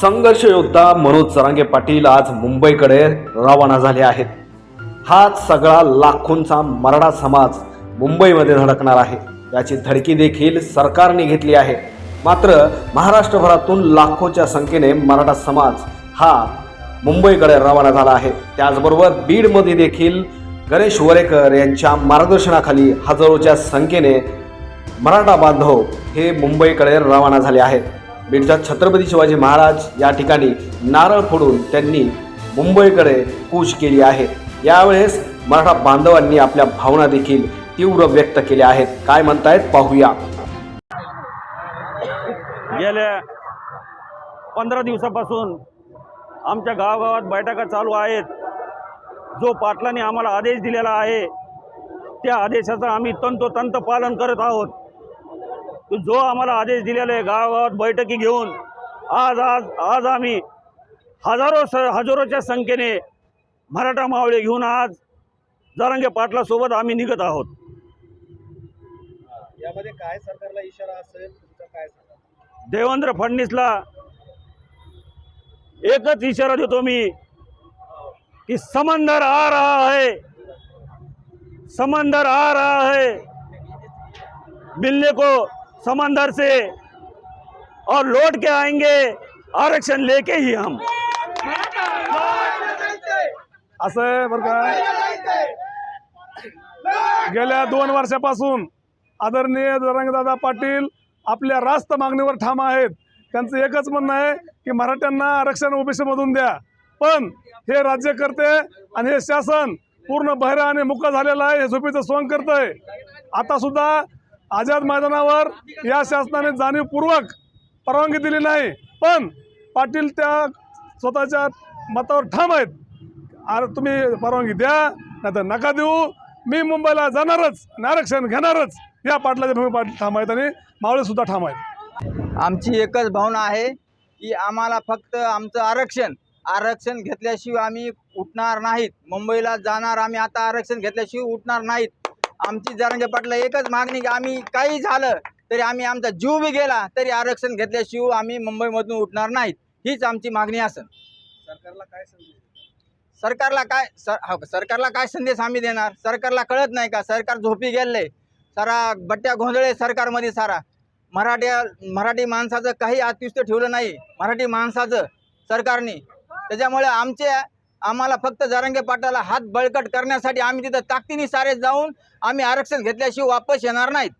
संघर्ष योद्धा मनोज सरांगे पाटील आज मुंबईकडे रवाना झाले आहेत. हा सगळा लाखोंचा मराठा समाज मुंबईमध्ये धडकणार आहे. याची धडकी देखील सरकारने घेतली आहे. मात्र महाराष्ट्रभरातून लाखोच्या संख्येने मराठा समाज हा मुंबईकडे रवाना झाला आहे. त्याचबरोबर बीडमध्ये देखील गणेश वरेकर यांच्या मार्गदर्शनाखाली हजारोच्या संख्येने मराठा बांधव हे मुंबईकडे रवाना झाले आहेत. बीडच्या छत्रपती शिवाजी महाराज या ठिकाणी नारळ फोडून त्यांनी मुंबईकडे कूच केली आहे. यावेळेस मराठा बांधवांनी आपल्या भावना देखील तीव्र व्यक्त केले आहेत. काय म्हणतायत? पाहूया. गेल्या पंधरा दिवसापासून आमच्या गावागावात बैठका चालू आहेत. जो पाटलांनी आम्हाला आदेश दिलेला आहे त्या आदेशाचं आम्ही तंतोतंत पालन करत आहोत. जो आम्हाला आदेश दिलेला आहे गावागावात बैठकी घेऊन आज आज आज आम्ही हजारो स हजारोच्या संख्येने मराठा मावळे घेऊन आज जारंगे पाटलासोबत आम्ही निघत आहोत. यामध्ये काय सरकारला इशारा असेल तुमचा काय सांगा देवेंद्र फडणवीसला एकच इशारा देतो मी कि समंदर आ रहा है समंदर आ रहा है. मिलने को समंदर से और लौट के आएंगे आरक्षण लेके ही हम. असं आहे बरं का? गेल्या दोन वर्षापासून आदरणीय रंगदादा पाटील आपल्या रास्त मागणीवर ठाम आहेत. त्यांचं एकच म्हणणं आहे की मराठ्यांना आरक्षण ओबीसीमधून द्या. पण हे राज्यकर्ते आणि हे शासन पूर्ण बहिरा आणि मुक झालेलं आहे हे झोपीचं सोंग करत आहे आता सुद्धा आझाद मैदानावर या शासनाने जाणीवपूर्वक परवानगी दिली नाही. पण पाटील त्या स्वतःच्या मतावर ठाम आहेत. अरे तुम्ही परवानगी द्या नाही तर नका देऊ. मी मुंबईला जाणारच आणि आरक्षण घेणारच. या पाटलाच्या भूमी पाटील ठाम आहेत आणि मावळे सुद्धा ठाम आहेत आमची एकच भावना आहे की आम्हाला फक्त आमचं आरक्षण आरक्षण घेतल्याशिवाय आम्ही उठणार नाहीत. मुंबईला जाणार आम्ही आता आरक्षण घेतल्याशिवाय उठणार नाहीत. आमची जरांगे पाटला एकच मागणी की आम्ही काही झालं तरी आम्ही आमचा जीव बी गेला तरी आरक्षण घेतल्याशिवाय आम्ही मुंबईमधून उठणार नाहीत. हीच आमची मागणी असेल सरकारला काय संदेश सरकारला काय सर हो, सरकारला काय संदेश आम्ही देणार? सरकारला कळत नाही का? सरकार झोपी गेले सारा बट्ट्या गोंधळे सरकारमध्ये सारा. मराठ्या मराठी माणसाचं काही अत्युस्त ठेवलं नाही. मराठी माणसाचं सरकारने. त्याच्यामुळे आमचे आम्हाला फक्त जरंगे पाटाला हात बळकट करण्यासाठी आम्ही तिथं ताकदीने सारे जाऊन आम्ही आरक्षण घेतल्याशिवाय वापस येणार नाहीत.